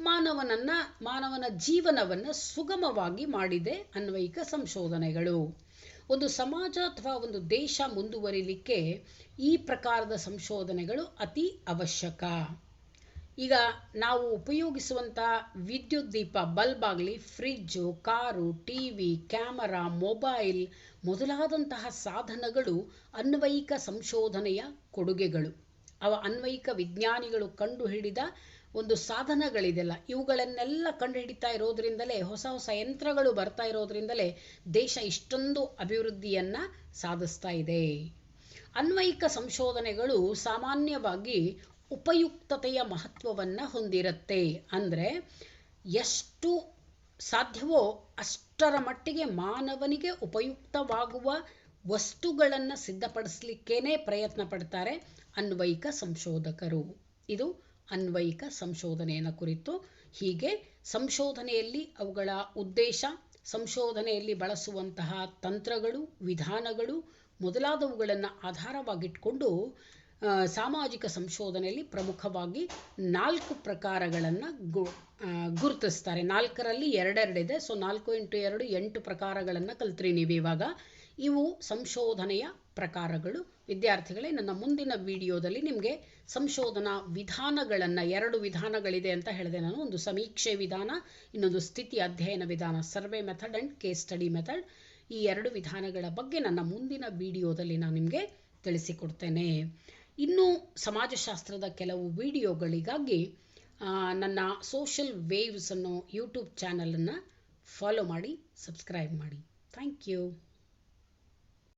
ಮಾನವನನ್ನ, ಮಾನವನ ಜೀವನವನ್ನು ಸುಗಮವಾಗಿ ಮಾಡಿದೆ ಅನ್ವಯಿಕ ಸಂಶೋಧನೆಗಳು. ಒಂದು ಸಮಾಜ ಅಥವಾ ಒಂದು ದೇಶ ಮುಂದುವರಿಲಿಕ್ಕೆ ಈ ಪ್ರಕಾರದ ಸಂಶೋಧನೆಗಳು ಅತಿ ಅವಶ್ಯಕ. ಈಗ ನಾವು ಉಪಯೋಗಿಸುವಂಥ ವಿದ್ಯುತ್ ದೀಪ, ಬಲ್ಬ್ ಆಗಲಿ fridge car, T V, camera, mobile ಮೊದಲಾದಂತಹ ಸಾಧನಗಳು ಅನ್ವಯಿಕ ಸಂಶೋಧನೆಯ ಕೊಡುಗೆಗಳು. ಅವ ಅನ್ವಯಿಕ ವಿಜ್ಞಾನಿಗಳು ಕಂಡುಹಿಡಿದ ಒಂದು ಸಾಧನಗಳಿದೆಲ್ಲ. ಇವುಗಳನ್ನೆಲ್ಲ ಕಂಡುಹಿಡಿತಾ ಇರೋದ್ರಿಂದಲೇ, ಹೊಸ ಹೊಸ ಯಂತ್ರಗಳು ಬರ್ತಾ ಇರೋದ್ರಿಂದಲೇ ದೇಶ ಇಷ್ಟೊಂದು ಅಭಿವೃದ್ಧಿಯನ್ನು ಸಾಧಿಸ್ತಾ ಇದೆ. ಅನ್ವಯಿಕ ಸಂಶೋಧನೆಗಳು ಸಾಮಾನ್ಯವಾಗಿ ಉಪಯುಕ್ತತೆಯ ಮಹತ್ವವನ್ನು ಹೊಂದಿರುತ್ತೆ ಅಂದರೆ ಎಷ್ಟು ಸಾಧ್ಯವೋ ಅಷ್ಟರ ಮಟ್ಟಿಗೆ ಮಾನವನಿಗೆ ಉಪಯುಕ್ತವಾಗುವ ವಸ್ತುಗಳನ್ನು ಸಿದ್ಧಪಡಿಸಲಿಕ್ಕೇನೆ ಪ್ರಯತ್ನ ಪಡ್ತಾರೆ ಅನ್ವಯಿಕ ಸಂಶೋಧಕರು. ಇದು ಅನ್ವಯಿಕ ಸಂಶೋಧನೆಯನ್ನು ಕುರಿತು. ಹೀಗೆ ಸಂಶೋಧನೆಯಲ್ಲಿ ಅವುಗಳ ಉದ್ದೇಶ, ಸಂಶೋಧನೆಯಲ್ಲಿ ಬಳಸುವಂತಹ ತಂತ್ರಗಳು, ವಿಧಾನಗಳು ಮೊದಲಾದವುಗಳನ್ನು ಆಧಾರವಾಗಿಟ್ಕೊಂಡು ಸಾಮಾಜಿಕ ಸಂಶೋಧನೆಯಲ್ಲಿ ಪ್ರಮುಖವಾಗಿ ನಾಲ್ಕು ಪ್ರಕಾರಗಳನ್ನು ಗು ಗುರುತಿಸ್ತಾರೆ. ನಾಲ್ಕರಲ್ಲಿ ಎರಡೆರಡಿದೆ. ಸೊ ನಾಲ್ಕು ಇಂಟು ಎರಡು, ಎಂಟು ಪ್ರಕಾರಗಳನ್ನು ಕಲ್ತ್ರಿ ನೀವು ಇವಾಗ. ಇವು ಸಂಶೋಧನೆಯ ಪ್ರಕಾರಗಳು. ವಿದ್ಯಾರ್ಥಿಗಳೇ, ನನ್ನ ಮುಂದಿನ ವಿಡಿಯೋದಲ್ಲಿ ನಿಮಗೆ ಸಂಶೋಧನಾ ವಿಧಾನಗಳನ್ನು, ಎರಡು ವಿಧಾನಗಳಿದೆ ಅಂತ ಹೇಳಿದೆ ನಾನು. ಒಂದು ಸಮೀಕ್ಷೆ ವಿಧಾನ, ಇನ್ನೊಂದು ಸ್ಥಿತಿ ಅಧ್ಯಯನ ವಿಧಾನ, survey method and case study method. ಈ ಎರಡು ವಿಧಾನಗಳ ಬಗ್ಗೆ ನನ್ನ ಮುಂದಿನ ವಿಡಿಯೋದಲ್ಲಿ ನಾನು ನಿಮಗೆ ತಿಳಿಸಿಕೊಡ್ತೇನೆ. ಇನ್ನು ಸಮಾಜಶಾಸ್ತ್ರದ ಕೆಲವು ವಿಡಿಯೋಗಳಿಗಾಗಿ ನನ್ನ ಸೋಷಲ್ ವೇವ್ಸ್ ಅನ್ನೋ ಯೂಟ್ಯೂಬ್ ಚಾನಲನ್ನು ಫಾಲೋ ಮಾಡಿ ಸಬ್ಸ್ಕ್ರೈಬ್ ಮಾಡಿ. Thank you